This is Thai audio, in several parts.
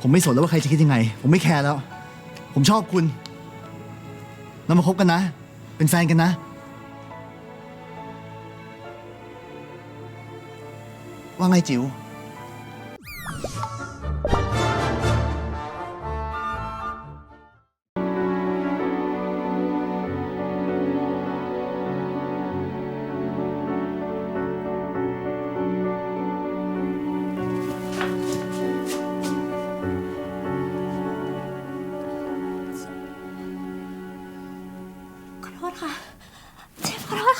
ผมไม่สนแล้วว่าใครจะคิดยังไง ผมไม่แคร์แล้ว ผมชอบคุณ เรามาคบกันนะ เป็นแฟนกันนะ ว่าไงจิ๋ว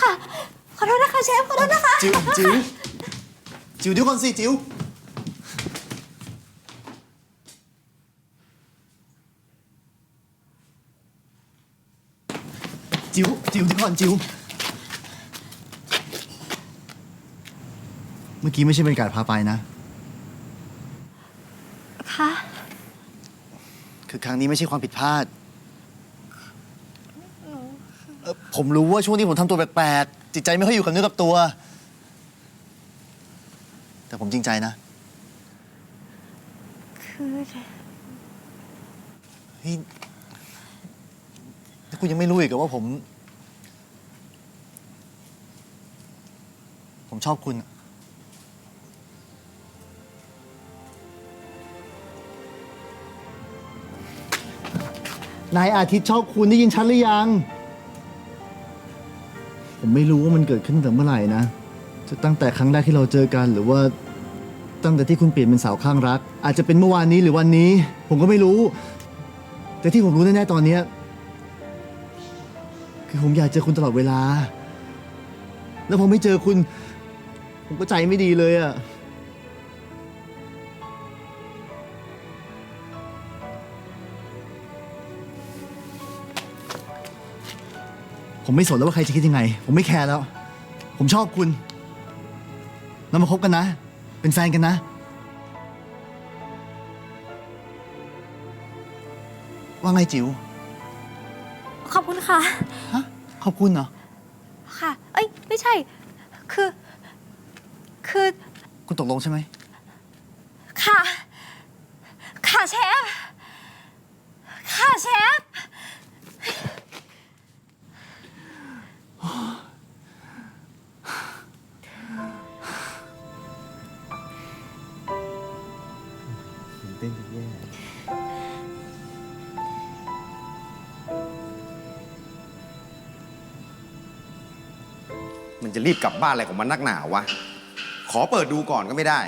ค่ะ ขอโทษนะคะเชฟ ขอโทษนะคะ จิ๋วจิ๋วจิ๋วเดี๋ยวก่อนสิจิ๋วจิ๋วจิ๋วเดี๋ยวก่อนจิ๋วเมื่อกี้ไม่ใช่บรรยากาศพาไปนะ ค่ะ คือครั้งนี้ไม่ใช่ความผิดพลาดเอ่อผมรู้ว่าช่วงนี้ผมทำตัวแปลกๆ จิตใจไม่ค่อยอยู่กับเนื้อกับตัว แต่ผมจริงใจนะ คือเฮ้ยแล้วคุณยังไม่รู้อีกเหรอว่าผม ผมชอบคุณอะนายอาทิตย์ชอบคุณได้ยินชัดหรือยัง ผมไม่รู้ว่ามันเกิดขึ้นตั้งแต่เมื่อไหร่นะ จะตั้งแต่ครั้งแรกที่เราเจอกันหรือว่า ตั้งแต่ที่คุณเปลี่ยนเป็นสาวข้างรัก อาจจะเป็นเมื่อวานนี้หรือวันนี้ ผมก็ไม่รู้ แต่ที่ผมรู้แน่ๆตอนเนี้ยคือผมอยากเจอคุณตลอดเวลา แล้วพอไม่เจอคุณ ผมก็ใจไม่ดีเลยอะ ผมไม่สนแล้วว่าใครจะคิดยังไง ผมไม่แคร์แล้ว ผมชอบคุณ เรามาคบกันนะ เป็นแฟนกันนะ ว่าไงจิ๋วขอบคุณค่ะ ฮะขอบคุณเหรอ ค่ะ เอ้ย ไม่ใช่ คือ คือ คุณตกลงใช่ไหม ค่ะค่ะ ต้นแย่มันจะรีบกลับบ้านอะไรของมันนักหนาวะ ขอเปิดดูก่อนก็ไม่ได้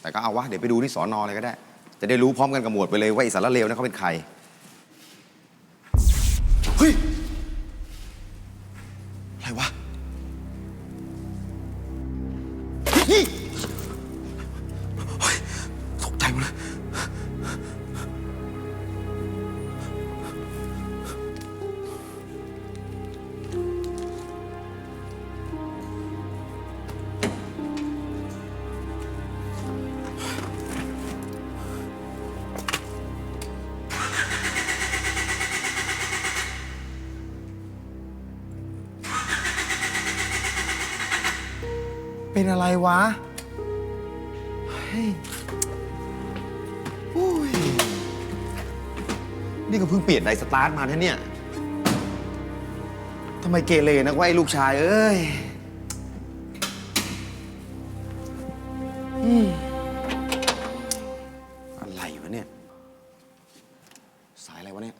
แต่ก็เอาวะ เดี๋ยวไปดูที่สอนอเลยก็ได้ จะได้รู้พร้อมกันกับหมวดไปเลยว่าไอ้สารเลวนั้นเขาเป็นใคร เฮ้ย เป็นอะไรวะเฮ้ยนี่ก็เพิ่งเปลี่ยนไดสตาร์ทมาท่านเนี่ยทำไมเกเรนักว่าไอ้ลูกชายเอ้ยอะไรวะเนี่ย สายอะไรวะเนี่ย